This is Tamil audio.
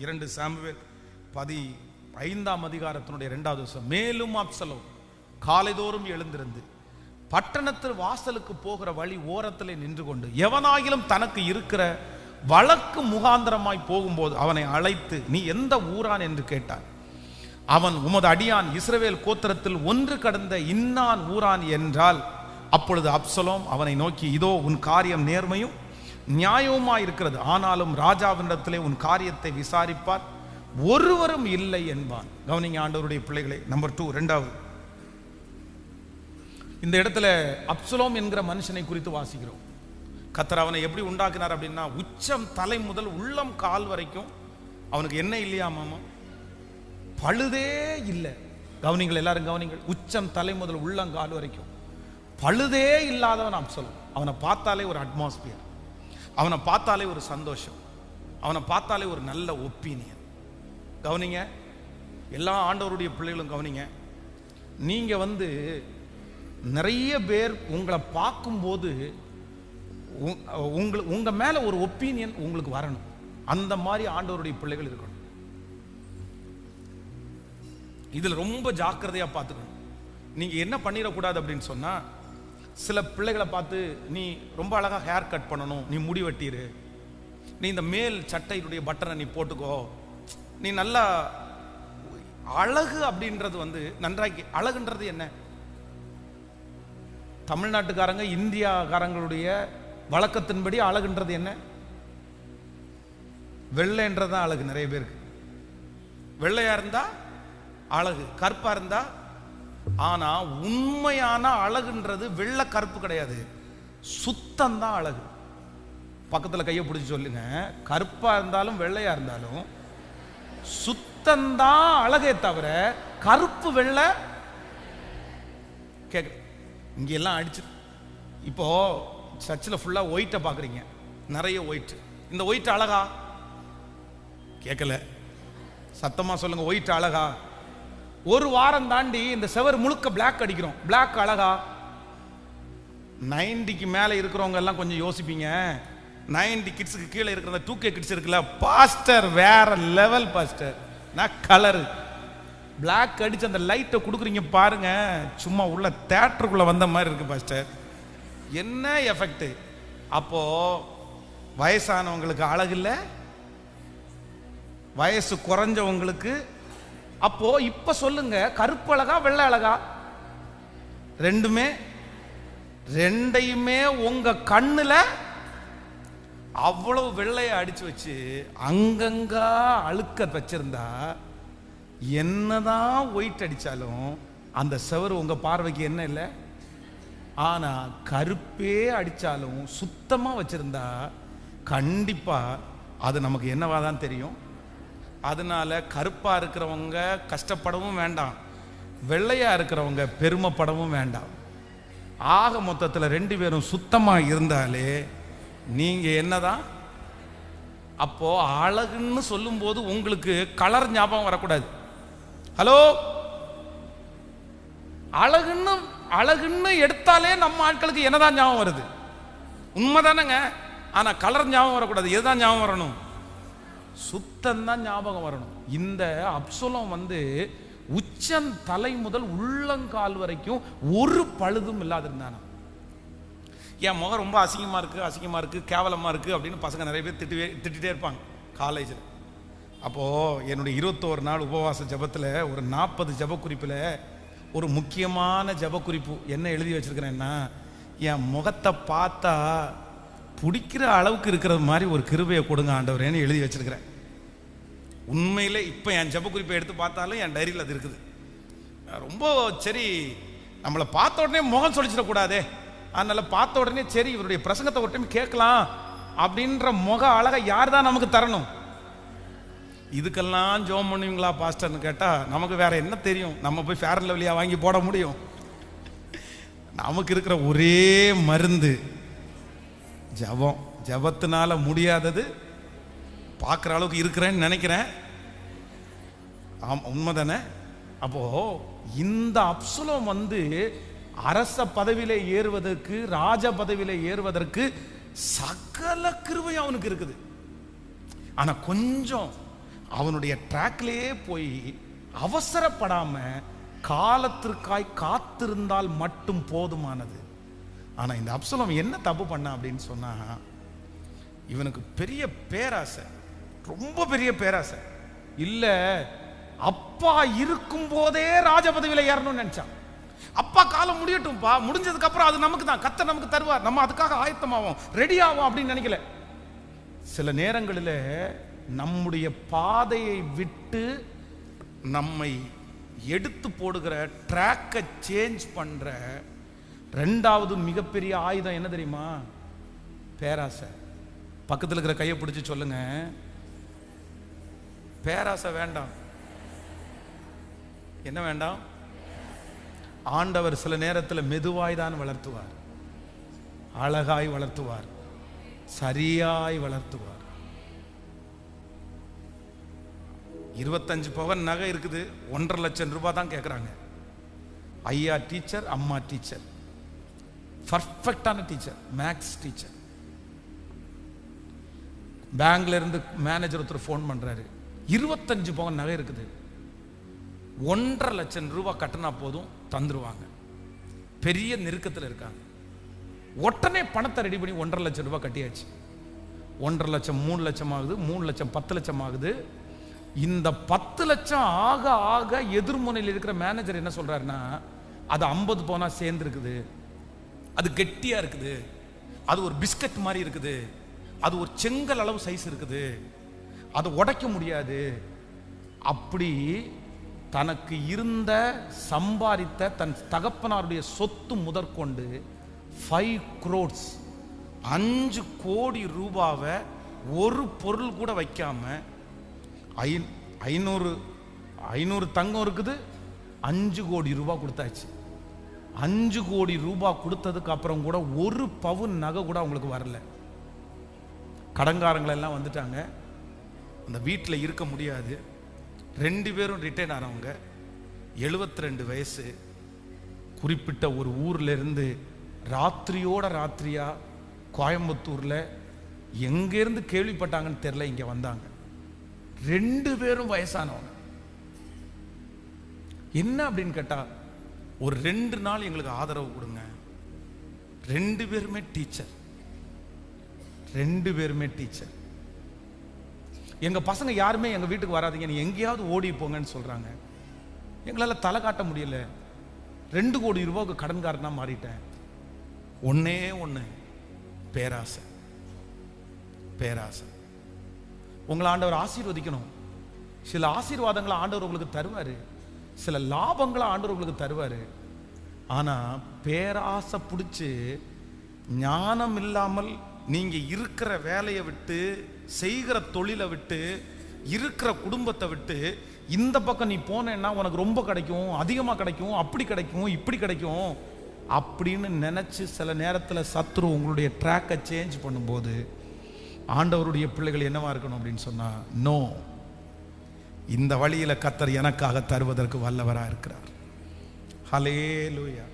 இரண்டு சாமுவேல் பதி ஐந்தாம் அதிகாரத்தினுடைய இரண்டாவது வருஷம் மேலும் அப்சலோம் காலைதோறும் எழுந்திருந்து பட்டணத்தில் வாசலுக்கு போகிற வழி ஓரத்திலே நின்று கொண்டு எவனாகிலும் தனக்கு இருக்கிற வழக்கு முகாந்திரமாய் போகும்போது அவனை அழைத்து நீ எந்த ஊரான்? என்று கேட்டான். அவன் உமது அடியான் இஸ்ரவேல் கோத்திரத்தில் ஒன்று கடந்த இன்னான் ஊரான் என்றால் அப்பொழுது அப்சலோம் அவனை நோக்கி இதோ உன் காரியம் நேர்மையும் நியாயமா இருக்கிறது ஆனாலும் ராஜாவினிடத்திலே உன் காரியத்தை விசாரிப்பார். ஒருவரும் இல்லை என்பான். கவனிங்க ஆண்டவருடைய பிள்ளைகளை நம்பர் டூ ரெண்டாவது. இந்த இடத்துல அப்சலோம் என்கிற மனுஷனை குறித்து வாசிக்கிறோம். கத்தர் அவனை எப்படி உண்டாக்கினார் அப்படின்னா உச்சம் தலை முதல் உள்ளம் கால் வரைக்கும் அவனுக்கு என்ன இல்லையா மாமா? பழுதே இல்லை. கவனிங்கள் எல்லாரும் கவனிங்கள். உச்சம் தலை முதல் உள்ளங்கால் வரைக்கும். பழுதே இல்லாதவன் அப்சலோம். அவனை பார்த்தாலே ஒரு அட்மாஸ்பியர் அவனை பார்த்தாலே ஒரு சந்தோஷம். அவனை பார்த்தாலே ஒரு நல்ல ஒப்பீனியன் கவனிங்க எல்லா ஆண்டவருடைய பிள்ளைகளும் கவனிங்க. நீங்கள் வந்து நிறைய பேர் உங்களை பார்க்கும்போது உங்- உங்கள் மேலே ஒரு ஒப்பீனியன் உங்களுக்கு வரணும். அந்த மாதிரி ஆண்டவருடைய பிள்ளைகள் இருக்கணும். இதில் ரொம்ப ஜாக்கிரதையாக பார்த்துக்கணும். நீங்கள் என்ன பண்ணிடக்கூடாது அப்படின்னு சொன்னால் சில பிள்ளைகளை பார்த்து நீ ரொம்ப அழகா ஹேர் கட் பண்ணணும் நீ முடி வெட்டிரு. நீ இந்த மேல் சட்டையினுடைய பட்டனை நீ போட்டுக்கோ. நீ நல்லா அழகு அப்படின்றது வந்து நன்றாக்கி அழகுன்றது என்ன? தமிழ்நாட்டுக்காரங்க இந்தியாக்காரங்களுடைய வழக்கத்தின்படி அழகுன்றது என்ன? வெள்ளைன்றது தான் அழகு நிறைய பேருக்கு. வெள்ளையா இருந்தா அழகு கருப்பா இருந்தா ஆனா உண்மையான அழகுன்றது வெள்ளை கருப்பு கிடையாது. சுத்தம் தான் அழகு. பக்கத்துல கையை பிடிச்சி சொல்லுங்க. கருப்பா இருந்தாலும் வெள்ளையா இருந்தாலும் சுத்தம்தான் அழகே தவிர கருப்பு வெள்ளை கேட்க இங்க எல்லாம் அடிச்சு. இப்போ சர்ச்சில் ஃபுல்லா ஒயிட்டை பார்க்குறீங்க நிறைய ஒயிட் இந்த ஒயிட் அழகா? கேட்கல சத்தமா சொல்லுங்க ஒயிட் அழகா? ஒரு வாரம் தாண்டி இந்த செவர் முழுக்க பிளாக் அடிக்கிறோம். பிளாக் அழகா? நைன்டிக்கு மேலே இருக்கிறவங்க எல்லாம் கொஞ்சம் யோசிப்பீங்க. நைன்டி கிட்ஸுக்கு கீழே இருக்கிற டூ கே கிட்ஸ் இருக்குல்ல பாஸ்டர் வேற லெவல் பாஸ்டர் நான் கலரு பிளாக் அடிச்சு அந்த லைட்டை கொடுக்குறீங்க பாருங்க. சும்மா உள்ள தேட்டருக்குள்ள வந்த மாதிரி இருக்கு பாஸ்டர் என்ன எஃபெக்ட் அப்போ வயசானவங்களுக்கு அழகு இல்லை? வயசு குறைஞ்சவங்களுக்கு அப்போ இப்ப சொல்லுங்க கருப்பு அழகா வெள்ளை அழகா? ரெண்டுமே ரெண்டையுமே உங்க கண்ணுல அவ்வளவு வெள்ளைய அடிச்சு வச்சு அங்கங்கா அழுக்க வச்சிருந்தா என்னதான் ஒயிட் அடிச்சாலும் அந்த செவரு உங்க பார்வைக்கு என்ன இல்லை? ஆனா கருப்பே அடிச்சாலும் சுத்தமா வச்சிருந்தா கண்டிப்பா அது நமக்கு என்னவா தான் தெரியும்? அதனால கருப்பாக இருக்கிறவங்க கஷ்டப்படவும் வேண்டாம். வெள்ளையாக இருக்கிறவங்க பெருமைப்படவும் வேண்டாம். ஆக மொத்தத்தில் ரெண்டு பேரும் சுத்தமாக இருந்தாலே நீங்க என்னதான்? அப்போ அழகுன்னு சொல்லும்போது உங்களுக்கு கலர் ஞாபகம் வரக்கூடாது. ஹலோ? அழகுன்னு அழகுன்னு எடுத்தாலே நம்ம ஆட்களுக்கு என்னதான் ஞாபகம் வருது? உண்மைதானங்க? ஆனால் கலர் ஞாபகம் வரக்கூடாது. எதுதான் ஞாபகம் வரணும்? சுத்தம் தான் ஞாபகம் வரணும். இந்த அப்சலம் வந்து உச்சம் தலை முதல் உள்ளங்கால் வரைக்கும் ஒரு பழுதும் இல்லாதிருந்தானா என் முகம் ரொம்ப அசிங்கமா இருக்கு அசிங்கமா இருக்கு கேவலமா இருக்கு அப்படின்னு பசங்க நிறைய பேர் திட்டுவே திட்டிகிட்டே இருப்பாங்க காலேஜில் அப்போ என்னுடைய இருபத்தோரு நாள் உபவாச ஜெபத்துல ஒரு நாற்பது ஜெப குறிப்புல ஒரு முக்கியமான ஜெப குறிப்பு என்ன எழுதி வச்சிருக்கிறேன்னா என் முகத்தை பார்த்தா பிடிக்கிற அளவுக்கு இருக்கிறது மாதிரி ஒரு கிருபையை கொடுங்க ஆண்டவரேன்னு எழுதி வச்சிருக்கிறேன். உண்மையில் இப்போ என் ஜெப குறிப்பை எடுத்து பார்த்தாலும் என் டைரியில் அது இருக்குது. ரொம்ப சரி நம்மளை பார்த்த உடனே முகம் சொல்லிச்சிடக்கூடாதே அதனால் பார்த்த உடனே சரி இவருடைய பிரசங்கத்தை ஒரு டைம் கேட்கலாம் அப்படின்ற முக அழகை யார் தான் நமக்கு தரணும்? இதுக்கெல்லாம் ஜோம் பண்ணுவீங்களா பாஸ்டர்னு கேட்டால் நமக்கு வேற என்ன தெரியும்? நம்ம போய் ஃபேர் லெவலியாக வாங்கி போட முடியும். நமக்கு இருக்கிற ஒரே மருந்து ஜபம் ஜபத்தினால முடியாதது. பார்க்குற அளவுக்கு இருக்கிறேன்னு நினைக்கிறேன். ஆம் உண்மைதானே? அப்போ இந்த அப்சுலம் வந்து அரச பதவியில் ஏறுவதற்கு ராஜ பதவியில் ஏறுவதற்கு சகல கிருவை அவனுக்கு இருக்குது. ஆனால் கொஞ்சம் அவனுடைய ட்ராக்லேயே போய் அவசரப்படாம காலத்திற்காய் காத்திருந்தால் மட்டும் போதுமானது. ஆனால் இந்த அப்சலம் என்ன தப்பு பண்ணான் அப்படின்னு சொன்னால் இவனுக்கு பெரிய பேராசை. ரொம்ப பெரிய பேராசை. இல்லை அப்பா இருக்கும் போதே ராஜபதவியில் ஏறணும்னு நினச்சான். அப்பா காலம் முடியட்டும்ப்பா முடிஞ்சதுக்கு அப்புறம் அது நமக்கு தான். கத்த நமக்கு தருவார். நம்ம அதுக்காக ஆயத்தமாவோம் ரெடி ஆகும் அப்படின்னு நினைக்கல. சில நேரங்களில் நம்முடைய பாதையை விட்டு நம்மை எடுத்து போடுகிற ட்ராக்கை சேஞ்ச் பண்ணுற ரெண்டாவது மிகப்பெரிய ஆயுதம் என்ன தெரியுமா? பேராசை. பக்கத்தில் இருக்கிற கையை பிடிச்சி சொல்லுங்க. பேராசை வேண்டாம். என்ன வேண்டாம்? ஆண்டவர் சில நேரத்தில் மெதுவாய் தான் வளர்த்துவார். அழகாய் வளர்த்துவார். சரியாய் வளர்த்துவார். இருபத்தஞ்சு பவன் நகை இருக்குது. ஒன்றரை லட்சம் ரூபாய் தான் கேட்குறாங்க ஐயா டீச்சர் அம்மா டீச்சர். பர்ஃபெக்டான டீச்சர் மேக்ஸ் டீச்சர் பேங்க்ல இருந்து மேனேஜர் ஒருத்தர் ஃபோன் பண்றாரு. இருபத்தஞ்சு பவன் நகை இருக்குது. ஒன்றரை லட்சம் ரூபாய் கட்டினா போதும் தந்துருவாங்க. பெரிய நெருக்கத்தில் இருக்காங்க. உடனே பணத்தை ரெடி பண்ணி ஒன்றரை லட்சம் ரூபாய் கட்டியாச்சு. ஒன்றரை லட்சம் மூணு லட்சம் ஆகுது மூணு லட்சம் பத்து லட்சம் ஆகுது. இந்த பத்து லட்சம் ஆக ஆக எதிர்முனையில் இருக்கிற மேனேஜர் என்ன சொல்றாருன்னா அது ஐம்பது போனா சேர்ந்துருக்குது. அது கெட்டியாக இருக்குது. அது ஒரு பிஸ்கட் மாதிரி இருக்குது. அது ஒரு செங்கல் அளவு சைஸ் இருக்குது. அதை உடைக்க முடியாது. அப்படி தனக்கு இருந்த சம்பாதித்த தன் தகப்பனாருடைய சொத்து முதற்கொண்டு ஃபைவ் குரோட்ஸ் அஞ்சு கோடி ரூபாவை ஒரு பொருள் கூட வைக்காம ஐ ஐநூறு ஐநூறு தங்கம் இருக்குது. அஞ்சு கோடி ரூபா கொடுத்தாச்சு. அஞ்சு கோடி ரூபாய் கொடுத்ததுக்கு அப்புறம் கூட ஒரு பவுன் நகை கூட அவங்களுக்கு வரல. கடங்காரங்களெல்லாம் வந்துட்டாங்க. அந்த வீட்டில் இருக்க முடியாது. ரெண்டு பேரும் ரிட்டையர்ட் ஆனவங்க. 72 ரெண்டு வயசு. குறிப்பிட்ட ஒரு ஊர்ல இருந்து ராத்திரியோட ராத்திரியா கோயம்புத்தூரில் எங்கேருந்து கேள்விப்பட்டாங்கன்னு தெரில இங்கே வந்தாங்க. ரெண்டு பேரும் வயசானவங்க. என்ன அப்படின்னு கேட்டால் ஒரு ரெண்டு நாள் எங்களுக்கு ஆதரவு கொடுங்க. ரெண்டு பேருமே டீச்சர் ரெண்டு பேருமே டீச்சர் எங்கள் பசங்க யாருமே எங்கள் வீட்டுக்கு வராதிங்க. நீ எங்கேயாவது ஓடி போங்கன்னு சொல்கிறாங்க எங்களால் தலை காட்ட முடியல. ரெண்டு கோடி ரூபாய்க்கு கடன்காரனாக மாறிட்டேன். ஒன்னே ஒன்று பேராசை. பேராசை. உங்களை ஆண்டவர் ஆசீர்வதிக்கணும். சில ஆசீர்வாதங்களை ஆண்டவர் உங்களுக்கு தருவார். சில லாபங்களை ஆண்டவர் உங்களுக்கு ஆனால் பேராசை பிடிச்சி ஞானம் இல்லாமல் நீங்கள் இருக்கிற வேலையை விட்டு செய்கிற தொழிலை விட்டு இருக்கிற குடும்பத்தை விட்டு இந்த பக்கம் நீ போனேன்னா உனக்கு ரொம்ப கிடைக்கும் அதிகமாக கிடைக்கும் அப்படி கிடைக்கும் இப்படி கிடைக்கும் அப்படின்னு நினச்சி சில நேரத்தில் சத்ரு உங்களுடைய ட்ராக்கை சேஞ்ச் பண்ணும்போது ஆண்டவருடைய பிள்ளைகள் என்னவா இருக்கணும் அப்படின்னு சொன்னால் நோ இந்த வழியில் கத்தர் எனக்காக தருவதற்கு வல்லவராக இருக்கிறார் ஹலே லூயா